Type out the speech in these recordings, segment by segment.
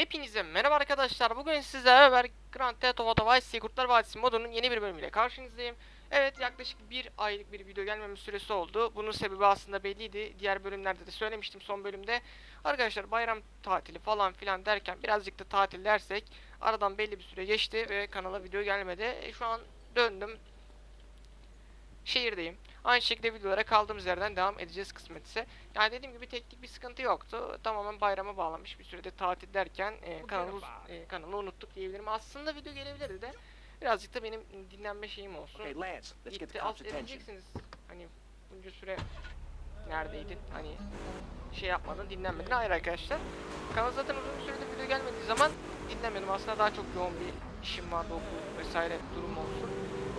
Hepinize merhaba arkadaşlar. Bugün sizlerle beraber Grand Theft Auto Vice City Kurtlar Vadisi modunun yeni bir bölümüyle karşınızdayım. Evet yaklaşık bir aylık bir video gelmeme süresi oldu. Bunun sebebi aslında belliydi. Diğer bölümlerde de söylemiştim son bölümde. Arkadaşlar bayram tatili falan filan derken birazcık da tatil dersek aradan belli bir süre geçti ve kanala video gelmedi. E, şu an döndüm. Şehirdeyim. Aynı şekilde videolara kaldığımız yerden devam edeceğiz kısmetse. Yani dediğim gibi teknik bir sıkıntı yoktu. Tamamen bayrama bağlanmış bir sürede tatil derken e, kanalı, e, kanalı unuttuk diyebilirim. Aslında video gelebilirdi de birazcık da benim dinlenme şeyim olsun. Okay, Lance, let's get the alt edeceksiniz. Hani bunca süre neredeydin? Hani şey yapmadın, dinlenmedin. Hayır arkadaşlar. Kanal zaten uzun süredir video gelmediği zaman dinlemedim. Aslında daha çok yoğun bir işim vardı, okul vesaire durum olsun.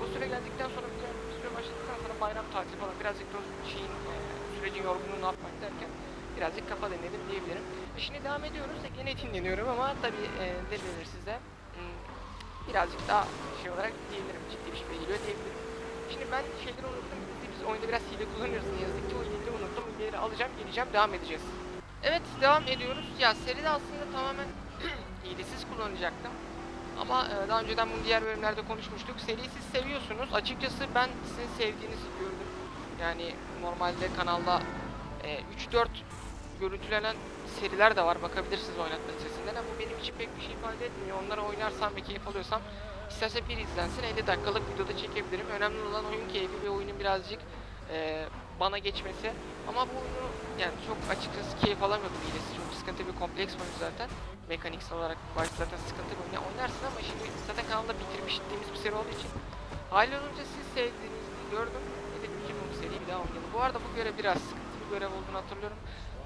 O süre geldikten sonra bir, bir süre başladıktan sonra bayram tatili falan birazcık da şeyin e, sürecin yorgunluğunu atmak derken birazcık kafa dinledim diyebilirim. E şimdi devam ediyoruz. E, gene dinleniyorum ama tabii e, denir size? Hmm, birazcık daha şey olarak diyebilirim. Ciddi bir şekilde geliyor diyebilirim. Şimdi ben şeyleri unuttum. Biz oyunda biraz hile kullanıyoruz ne yazık ki. O hileleri unuttum. Hileleri alacağım, geleceğim, devam edeceğiz. Evet, devam ediyoruz. Ya seride aslında tamamen hilesiz kullanacaktım. Ama e, daha önceden bunu diğer bölümlerde konuşmuştuk. Seriyi siz seviyorsunuz. Açıkçası ben sizin sevdiğinizi gördüm. Yani normalde kanalda e, 3-4 görüntülenen seriler de var. Bakabilirsiniz oynatma listesinden ama benim için pek bir şey ifade etmiyor. Onları oynarsam ve keyif alıyorsam isterse bir izlensin 50 dakikalık videoda çekebilirim. Önemli olan oyun keyfi ve oyunun birazcık e, bana geçmesi. Ama bu oyunu yani çok açıkçası keyif alamıyordum hilesi. Çok sıkıntı bir kompleks oyun zaten. Mekaniksel olarak başta zaten sıkıntı bir oyun. Ya oynarsın ama şimdi zaten kanalda bitirmiş dediğimiz bir seri olduğu için. Hali olunca siz sevdiğinizi gördüm. Dedim ki bu seriyi bir daha oynayalım. Bu arada bu görev biraz sıkıntı bir görev olduğunu hatırlıyorum.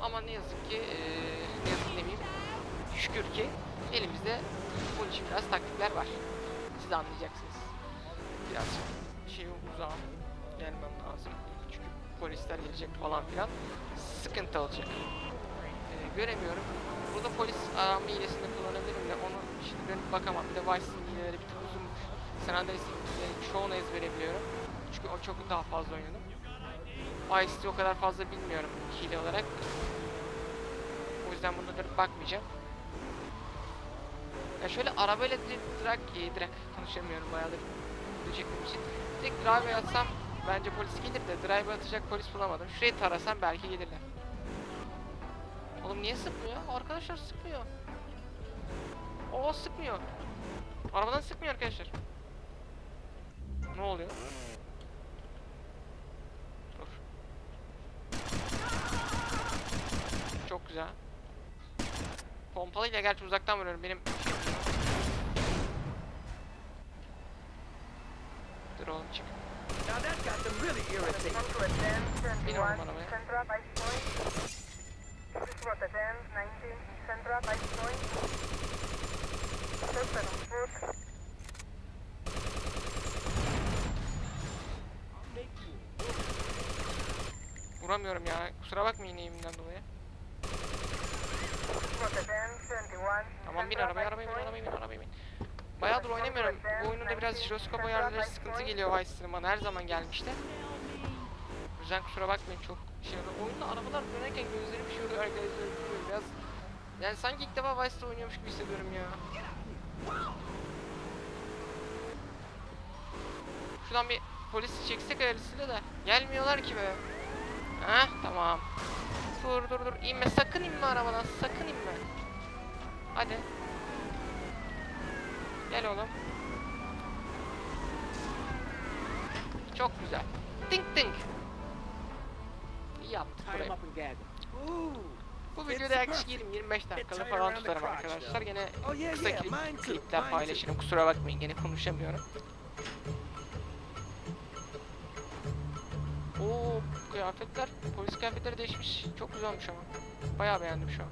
Ama ne yazık ki eee ne yazık demeyeyim. Şükür ki elimizde bunun için biraz taktikler var. Siz anlayacaksınız. Biraz polisler gelecek falan filan. Sıkıntı olacak. Eee, göremiyorum. Burada polis arama hilesini kullanabilirim de onu şimdi dönüp bakamam. Bir de Vice'ın hileleri bir tık uzunmuş. San Andreas'ın çoğunu ezbere biliyorum. Çünkü o çok daha fazla oynadım. Vice'ı o kadar fazla bilmiyorum hile olarak. O yüzden buna dönüp bakmayacağım. Ya şöyle arabayla direkt, direkt, direkt konuşamıyorum bayağıdır video çektiğim için. Direkt drive atsam bence polis gelir de drive atacak polis bulamadım. Şurayı tarasam belki gelirler. Oğlum niye sıkmıyor? Arkadaşlar sıkmıyor. O sıkmıyor. Arabadan sıkmıyor arkadaşlar. Ne oluyor? Dur. Çok güzel. Pompalıyla gerçi uzaktan vuruyorum benim. Dur oğlum çık. Now that got them really irritated. Bin oğlum arabaya. Centra Vice Point. This is Rotterdam, 19, Centra Vice Point. Suspect on foot. Vuramıyorum ya. Kusura bakmayın eğimimden dolayı. Rotterdam, 21. Tamam bin arabaya, arabaya bin, arabaya bin, arabaya bin. Bayağıdır oynamıyorum. Bu oyunda biraz jiroskop ayarları sıkıntı geliyor Vice City'nin bana. Her zaman gelmişti. O yüzden kusura bakmayın çok şey oldu. Oyunda arabalar dönerken gözlerim şey oluyor arkadaşlar. Biraz yani sanki ilk defa Vice City oynuyormuş gibi hissediyorum ya. Şuradan bir polis çeksek ayarlısıyla da gelmiyorlar ki be. Heh tamam. Dur dur dur inme sakın inme arabadan sakın inme. Hadi. Gel oğlum. Çok güzel. Ding ding. İyi yaptık burayı. Bu videoda yaklaşık perfect. 20-25 dakikalı tie falan tutarım arkadaşlar. Gene Oh kısa klipler paylaşırım. Kusura bakmayın gene konuşamıyorum. Oo kıyafetler, polis kıyafetleri değişmiş. Çok güzel olmuş ama. Bayağı beğendim şu an.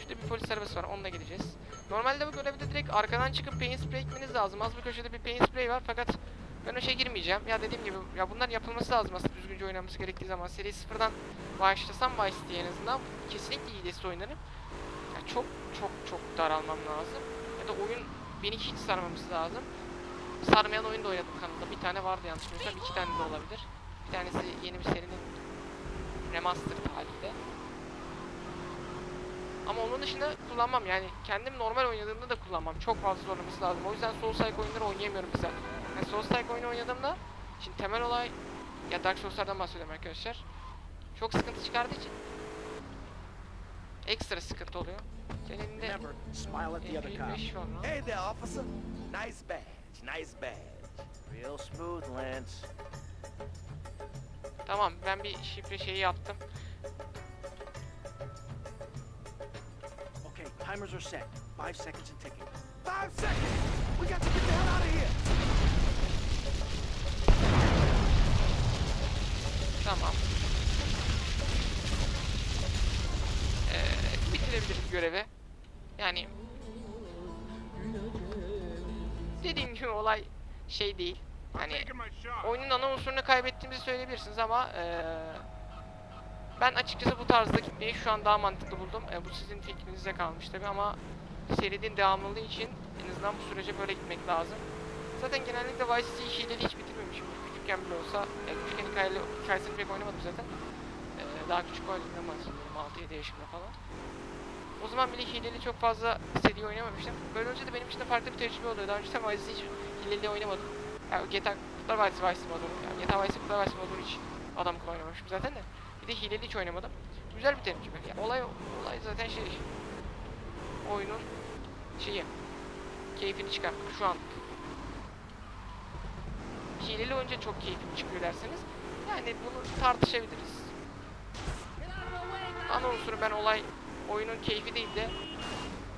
Şurada bir polis arabası var, onunla gideceğiz. Normalde bu görevde direkt arkadan çıkıp paint spray ekmeniz lazım. Az bir köşede bir paint spray var fakat ben o şeye girmeyeceğim. Ya dediğim gibi ya bunlar yapılması lazım aslında düzgünce oynanması gerektiği zaman. Seri sıfırdan başlasam Vice City'ye en azından kesinlikle iyilesi oynarım. Ya çok çok çok daralmam lazım. Ya da oyun beni hiç sarmaması lazım. Sarmayan oyun da oynadım kanalda. Bir tane vardı yanlış bilmiyorsam. iki tane de olabilir. Bir tanesi yeni bir serinin remastered haliyle. Ama onun dışında kullanmam yani kendim normal oynadığımda da kullanmam. Çok fazla zorlaması lazım. O yüzden Souls-like oyunları oynayamıyorum bize. Yani Souls-like oyunu oynadığımda şimdi temel olay ya Dark Souls'lardan bahsediyorum arkadaşlar. Çok sıkıntı çıkardığı için ekstra sıkıntı oluyor. Senin elinde Never smile at the other cop. MP5 var lan. Hey there, officer. Nice badge, nice badge. Real smooth, Lance. Tamam ben bir şifre şeyi yaptım. Timers are set. Five seconds and ticking. Five seconds. We got to get the hell out of here. Tamam. Ee, bitirebiliriz görevi. Yani dediğim gibi olay şey değil. Hani oyunun ana unsurunu kaybettiğimizi söyleyebilirsiniz ama eee, ben açıkçası bu tarzda gitmeyi şu an daha mantıklı buldum. E, bu sizin fikrinize kalmış tabi ama serinin devamlılığı için en azından bu sürece böyle gitmek lazım. Zaten genellikle Vice City'yi hileli hiç bitirmemişim. Küçükken bile olsa, e, küçükken hikayeli, hikayesini pek oynamadım zaten. E, daha küçük oynadığımdan bahsediyorum, 6-7 yaşımda falan. O zaman bile hileli çok fazla seri oynamamıştım. Böyle önce de benim için de farklı bir tecrübe oluyor. Daha önce de Vice City hiç hileli oynamadım. Yani GTA Kurtlar Vadisi Vice modunu, yani GTA Vice Kurtlar Vadisi modunu hiç adam akıllı oynamamışım zaten de. Bir de hileli hiç oynamadım. Güzel bir tecrübe. Yani olay, olay zaten şey, oyunun şeyi, keyfini çıkartmak şu an. Hileli oyunca çok keyifli çıkıyor derseniz, yani bunu tartışabiliriz. Ana unsuru ben olay, oyunun keyfi değil de,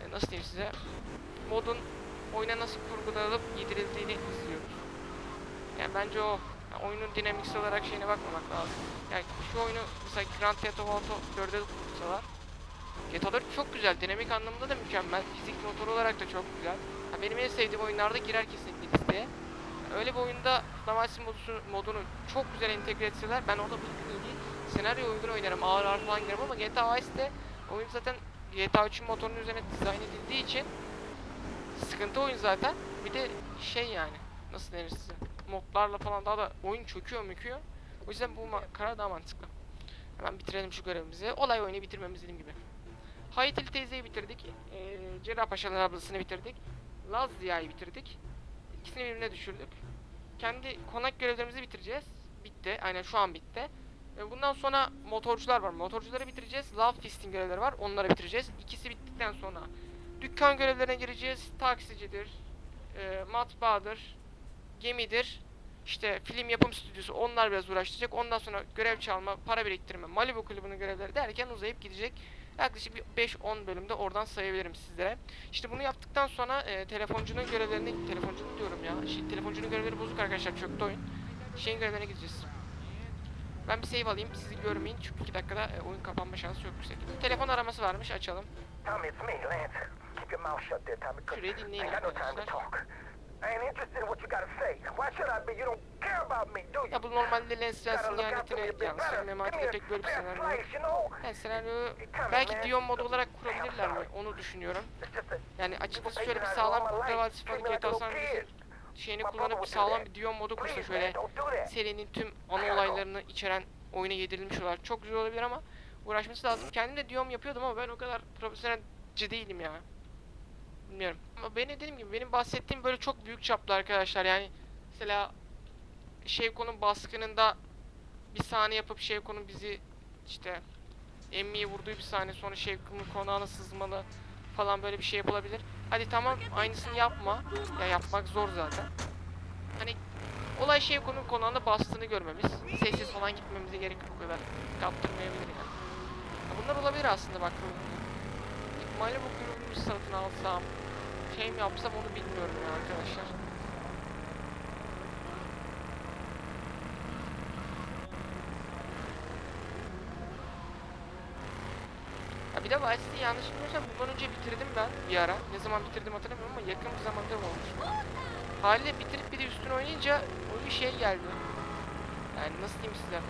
e, nasıl diyeyim size, modun oyuna nasıl kurgulanıp yedirildiğini izliyoruz. Yani bence o yani oyunun dinamiksel olarak şeyine bakmamak lazım. Yani şu oyunu mesela Grand Theft Auto 4'e kursalar GTA 4 çok güzel, dinamik anlamında da mükemmel, fizik motoru olarak da çok güzel. Ha, benim en sevdiğim oyunlarda girer kesinlikle listeye. Öyle bir oyunda Flamasyon modusu, modunu çok güzel entegre etseler ben orada bu iyi senaryo uygun oynarım, ağır ağır falan girerim ama GTA Vice'de oyun zaten GTA 3'ün motorunun üzerine dizayn edildiği için sıkıntı oyun zaten. Bir de şey yani nasıl denir size modlarla falan daha da oyun çöküyor müküyor. O yüzden bu karar daha mantıklı. Hemen bitirelim şu görevimizi. Olay oyunu bitirmemiz dediğim gibi. Hayatil teyzeyi bitirdik. Ee, Cerrahpaşalar ablasını bitirdik. Laz Ziya'yı bitirdik. İkisini birbirine düşürdük. Kendi konak görevlerimizi bitireceğiz. Bitti. Aynen şu an bitti. Ve bundan sonra motorcular var. Motorcuları bitireceğiz. Love Fist'in görevleri var. Onları bitireceğiz. İkisi bittikten sonra dükkan görevlerine gireceğiz. Taksicidir, e, matbaadır, gemidir. İşte film yapım stüdyosu onlar biraz uğraştıracak. Ondan sonra görev çalma, para biriktirme, Malibu kulübünün görevleri derken uzayıp gidecek. Yaklaşık bir 5-10 bölümde oradan sayabilirim sizlere. İşte bunu yaptıktan sonra e, telefoncunun görevlerini, telefoncunun diyorum ya. Şey, telefoncunun görevleri bozuk arkadaşlar çöktü oyun. Şeyin görevlerine gideceğiz. Ben bir save alayım sizi görmeyin çünkü 2 dakikada e, oyun kapanma şansı çok yüksek. Telefon araması varmış açalım. Şurayı to arkadaşlar. Talk. I ain't interested in what you gotta say. Why should I be? You don't care about me, do you? Ya bu normalde Lensin ihanetine me a bit better. yansır. Give Memati me de a pek böyle bir senaryo yok. Yani senaryoyu belki. Dion modu olarak kurabilirler mi? Onu düşünüyorum. Yani açıkçası şöyle bir sağlam me like GTA San şeyini kullanıp sağlam bir Dion modu kursa şöyle serinin tüm ana olaylarını içeren oyuna yedirilmiş olarak çok güzel olabilir ama uğraşması lazım. Kendim de Dion yapıyordum ama ben o kadar profesyonelci değilim ya. Bilmiyorum. Ama benim dediğim gibi benim bahsettiğim böyle çok büyük çaplı arkadaşlar yani mesela Şevko'nun baskınında bir sahne yapıp Şevko'nun bizi işte emmiye vurduğu bir sahne sonra Şevko'nun konağına sızmalı falan böyle bir şey yapılabilir. Hadi tamam aynısını yapma. Ya yapmak zor zaten. Hani olay Şevko'nun konağına bastığını görmemiz. Sessiz falan gitmemize gerek yok kadar. Kaptırmayabilir yani. Ya bunlar olabilir aslında bak. Malibu kulübünü satın alsam, şey mi yapsam onu bilmiyorum ya arkadaşlar. Ya bir de Vice City yanlış bilmiyorsam bundan önce bitirdim ben bir ara. Ne zaman bitirdim hatırlamıyorum ama yakın bir zamanda olmuş. Haliyle bitirip bir de üstüne oynayınca o bir şey geldi. Yani nasıl diyeyim size?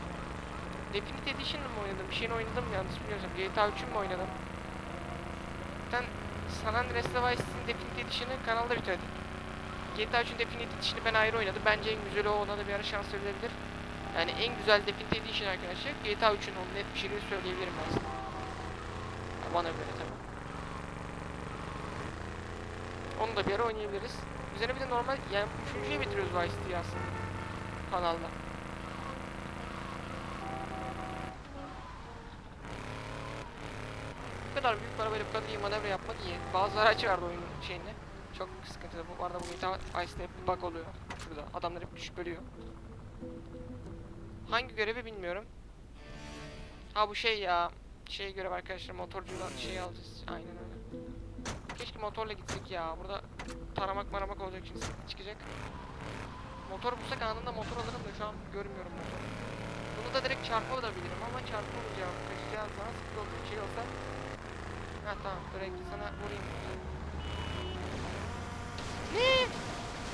Definitive Edition'ı mı oynadım? Bir şeyini oynadım yanlış bilmiyorsam. GTA 3'ü mü oynadım? San Andreas Vice'in Definitive Edition'ı kanalda bitirdim. GTA 3'ün Definitive Edition'ı ben ayrı oynadım. Bence en güzeli o. Ona da bir ara şans verilebilir. Yani en güzel Definitive Edition arkadaşlar GTA 3'ün onu net bir şekilde söyleyebilirim aslında. Yani bana göre tabii. Onu da bir ara oynayabiliriz. Üzerine bir de normal yani üçüncüye bitiriyoruz Vice diye aslında kanalda. Kadar büyük bir arabayla bu kadar iyi manevra yapmak iyi. Bazı araç vardı oyunun şeyinde. Çok sıkıntılı. Bu arada bu GTA Vice'de hep bug oluyor. Şurada. Adamlar hep düşüp ölüyor. Hangi görevi bilmiyorum. Ha bu şey ya. Şey görev arkadaşlar motorcuyla şey alacağız. Aynen öyle. Keşke motorla gitsek ya. Burada taramak maramak olacak şimdi çıkacak. Motor bulsak anında motor alırım da şu an görmüyorum motoru. Bunu da direkt çarpabilirim ama çarpamayacağım. Kaçacağız daha sıkıntı olduğu şey olsa. Ha tamam direkt sana vurayım. Ne?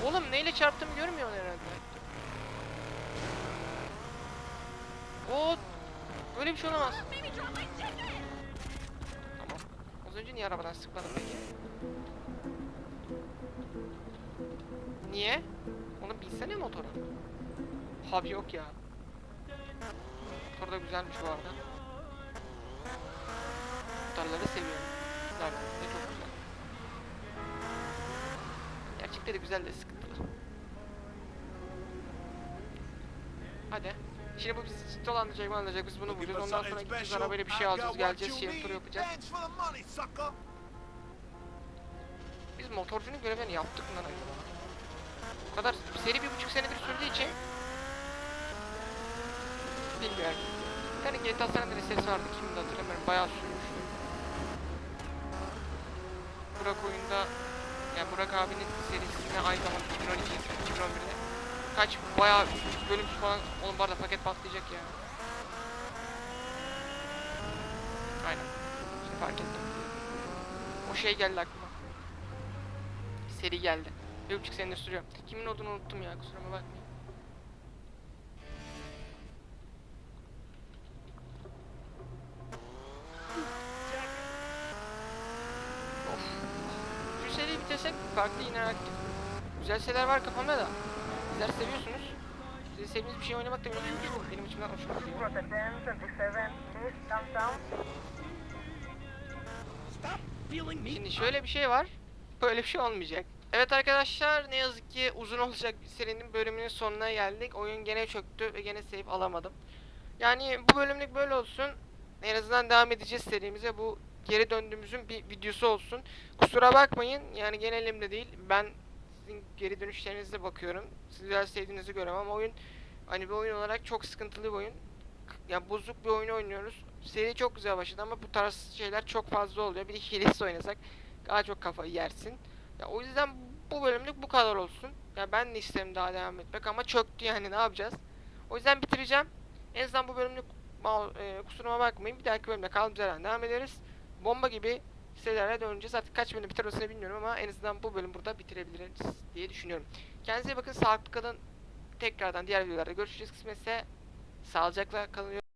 Oğlum neyle çarptığımı görmüyorsun herhalde. O böyle bir şey olamaz. Tamam. Az önce niye arabadan sıkmadım peki? Niye? Onu bilsene motora. Hab yok ya. Motor da güzelmiş bu arada. Motorları seviyorum. Güzel de çok güzel. Gerçekte de güzel de sıkıntılı. Hadi. Şimdi bu bizi dolandıracak alacak biz bunu bulacağız. Ondan sonra gideceğiz arabayla bir şey alacağız. Geleceğiz şey tur yapacağız. Biz motorcunun görevlerini yaptık lan acaba? Bu kadar seri bir buçuk senedir sürdüğü için bilmiyorum. Tane GTA San Andreas serisi vardı kimdi hatırlamıyorum bayağı sürmüştü. Burak oyunda yani Burak abinin serisine aynı zamanda 2012 2011'de kaç bayağı bölüm falan oğlum bu arada paket patlayacak ya. Aynen. Şimdi fark ettim. O şey geldi aklıma. Seri geldi. Bir buçuk senedir sürüyor. Kimin olduğunu unuttum ya kusuruma bakmayın. Farklı yine. Güzel şeyler var kafamda da. Sizler seviyorsunuz. Siz sevdiğiniz bir şey oynamak da benim için benim içimden hoşuma gidiyor. Rotterdam 27 East downtown. Stop feeling me. Şimdi şöyle bir şey var. Böyle bir şey olmayacak. Evet arkadaşlar ne yazık ki uzun olacak bir serinin bölümünün sonuna geldik. Oyun gene çöktü ve gene save alamadım. Yani bu bölümlük böyle olsun. En azından devam edeceğiz serimize. Bu geri döndüğümüzün bir videosu olsun. Kusura bakmayın. Yani genelimde değil. Ben sizin geri dönüşlerinize bakıyorum. Sizler sevdiğinizi görüyorum ama oyun hani bir oyun olarak çok sıkıntılı bir oyun. Ya bozuk bir oyun oynuyoruz. Seri çok güzel başladı ama bu tarz şeyler çok fazla oluyor. Bir de hilesi oynasak daha çok kafayı yersin. Ya o yüzden bu bölümlük bu kadar olsun. Ya ben de isterim daha devam etmek ama çöktü yani ne yapacağız? O yüzden bitireceğim. En azından bu bölümlük e, kusuruma bakmayın. Bir dahaki bölümde kaldığımız devam ederiz. Bomba gibi serilerle döneceğiz. Artık kaç bölüm biter orasını bilmiyorum ama en azından bu bölüm burada bitirebiliriz diye düşünüyorum. Kendinize bakın. Sağlıklı kalın. Tekrardan diğer videolarda görüşeceğiz. Kısmetse sağlıcakla kalın.